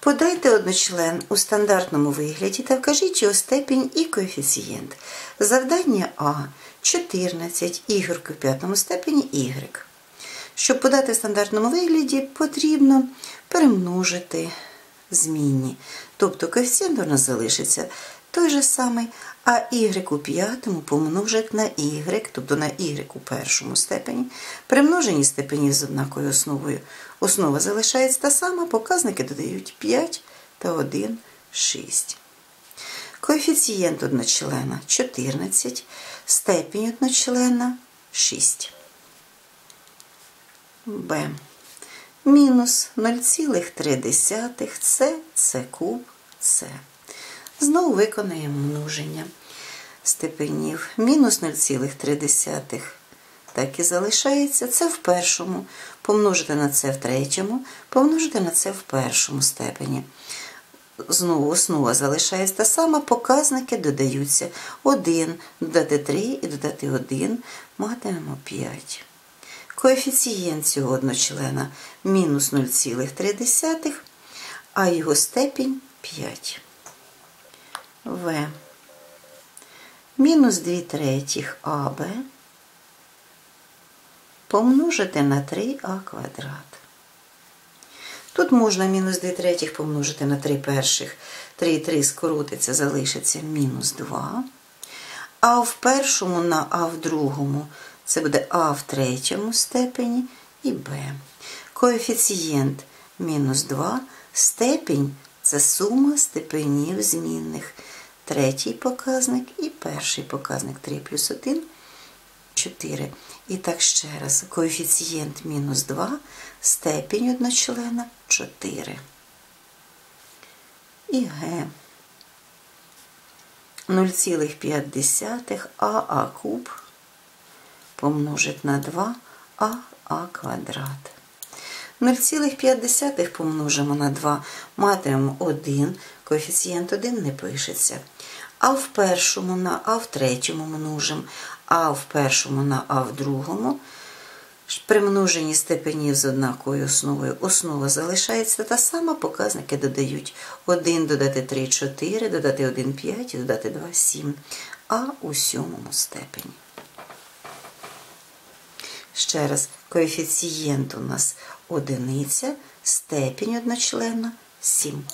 Подайте одночлен у стандартному вигляді та вкажіть його степінь і коефіцієнт. Завдання А 14 y у п'ятому степені y. Щоб подати в стандартному вигляді, потрібно перемножити змінні. Тобто коефіцієнт у нас залишиться той же самий, а y у п'ятому помножить на y, тобто на y у першому степені. При степенів з однакою основою основа залишається та сама, показники додають 5 та 1, 6. Коефіцієнт одночлена 14, степінь одночлена 6. Б. Мінус 0,3 це це куб С. Знову виконаємо множення степенів. Мінус 0,3 так і залишається. Це в першому. Помножити на це в третьому, помножити на це в першому степені. Знову основа залишається та сама, показники додаються 1, додати 3 і додати 1, матимемо 5. Коефіцієнт цього одночлена мінус 0,3, а його степінь 5. В. Мінус 2 третіх АБ помножити на 3а квадрат. Тут можна мінус 2 третіх помножити на 3 перших. 3 і 3 скоротиться, залишиться мінус 2. А в першому на А в другому це буде А в третьому степені і Б. Коефіцієнт мінус 2, степінь це сума степенів змінних. Третій показник і перший показник 3 плюс 1 4. І так ще раз, коефіцієнт мінус 2, степінь одночлена 4. І Г. 0,5 АА куб помножить на 2 АА квадрат. 0,5 помножимо на 2, матимемо 1, коефіцієнт 1 не пишеться. А в першому на А в третьому множимо, А в першому на А в другому. При множенні степенів з однакою основою основа залишається та сама, показники додають 1 додати 3 4, додати 1 5 і додати 2 7, а у сьомому степені. Ще раз, коефіцієнт у нас одиниця, степінь одночлена 7.